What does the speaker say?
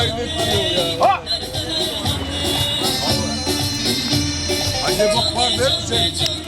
Kaybetmiyor ya. Ha! Anne bak var değil mi senin?